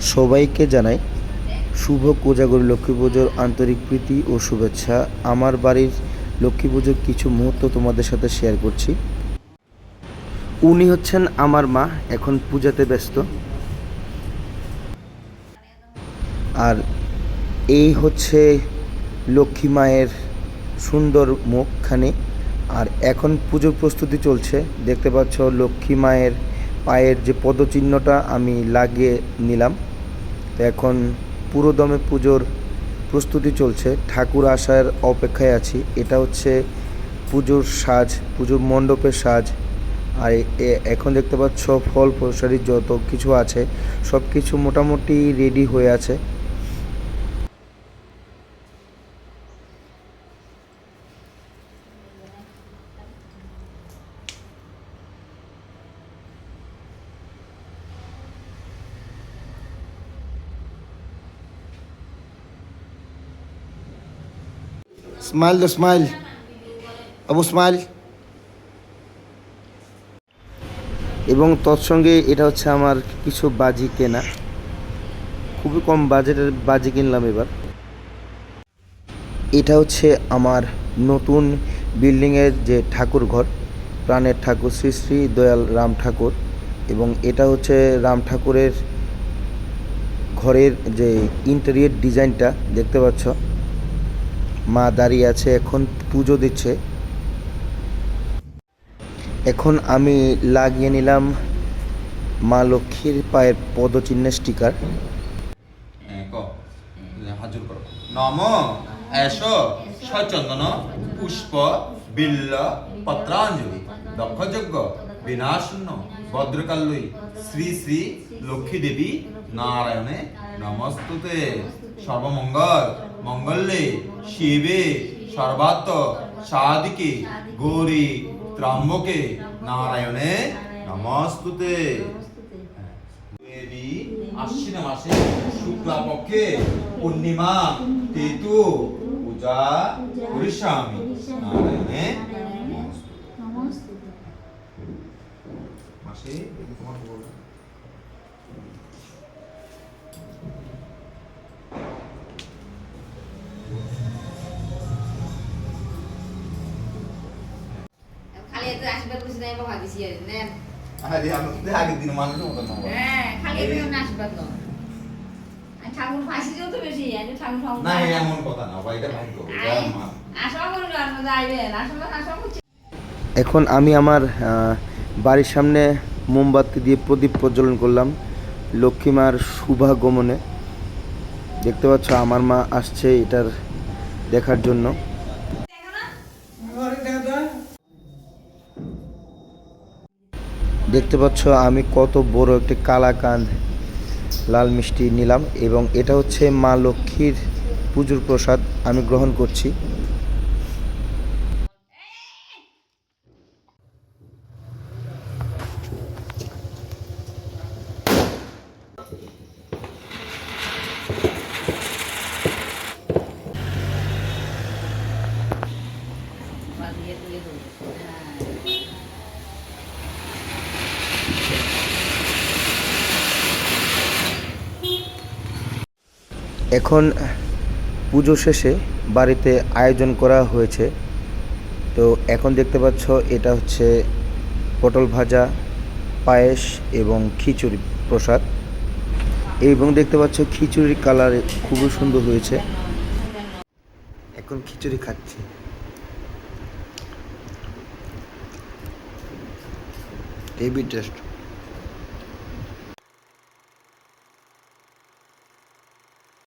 সবাইকে জানাই শুভ কোজাগরী লক্ষ্মী পুজোর আন্তরিক প্রীতি ও শুভেচ্ছা। আমার বাড়ির লক্ষ্মী পুজোর কিছু মুহূর্ত তোমাদের সাথে শেয়ার করছি। উনি হচ্ছেন আমার মা, এখন পূজাতে ব্যস্ত। আর এই হচ্ছে লক্ষ্মী মায়ের সুন্দর মুখখানি। আর এখন পুজোর প্রস্তুতি চলছে। দেখতে পাচ্ছ লক্ষ্মী মায়ের পায়ের যে পদচিহ্নটা আমি লাগিয়ে নিলাম। তো এখন পুরোদমে পুজোর প্রস্তুতি চলছে। ঠাকুর আসার অপেক্ষায় আছি। এটা হচ্ছে পুজোর সাজ, পুজোর মণ্ডপের সাজ। আর এখন দেখতে পাচ্ছ ফল প্রসারী যত কিছু আছে সব কিছু মোটামুটি রেডি হয়ে আছে। স্মাইল দো স্মাইল আবু স্মাইল এবং তৎসঙ্গে এটা হচ্ছে আমার কিছু বাজি কেনা। খুবই কম বাজেটের বাজি কিনলাম এবার। এটা হচ্ছে আমার নতুন বিল্ডিংয়ের যে ঠাকুর ঘর, প্রাণের ঠাকুর শ্রী শ্রী দয়াল রাম ঠাকুর। এবং এটা হচ্ছে রাম ঠাকুরের ঘরের যে ইন্টেরিয়র ডিজাইনটা দেখতে পাচ্ছ। মা দাঁড়িয়ে আছে, এখন পুজো দিচ্ছে। এখন আমি লাগিয়ে নিলাম মা লক্ষ্মীর পায়ের পদচিহ্নের স্টিকার নম। এস। সচন্দন পুষ্প, বিল্ল, পত্রাঞ্জলি। দক্ষযজ্ঞ বিনাশূন্য ভদ্রকাল্লই শ্রী শ্রী লক্ষ্মী দেবী নারায়ণে নমস্তুতে। সর্বমঙ্গল মঙ্গলে শিবে, সর্বাত্ম সাদিকে গৌরী ত্রাম্বকে নারায়ণে নমস্তুতে। দেবী আশ্বিন মাসে শুক্লা পক্ষে পূর্ণিমা, তেতু, পূজা করিষ্যামি, নারায়ণে মাসে তোমার বলব। হ্যাঁ এখন আমি আমার আহ, বাড়ির সামনে মোমবাতি দিয়ে প্রদীপ প্রজ্বলন করলাম লক্ষ্মী মার শুভাগমনে। দেখতে পাচ্ছ, আমার মা আসছে এটার দেখার জন্য। দেখতে পাচ্ছ, আমি কত বড় একটি কালাকান্দ লাল মিষ্টি নিলাম এবং এটা হচ্ছে মা লক্ষ্মীর পুজোর প্রসাদ আমি গ্রহণ করছি। হ্যাঁ। এখন পুজো শেষে বাড়িতে আয়োজন করা হয়েছে। তো এখন দেখতে পাচ্ছ, এটা হচ্ছে পটল ভাজা, পায়েস এবং খিচুড়ি প্রসাদ। এবং দেখতে পাচ্ছ, খিচুড়ির কালার খুবই সুন্দর হয়েছে। এখন খিচুড়ি খাচ্ছি। they be just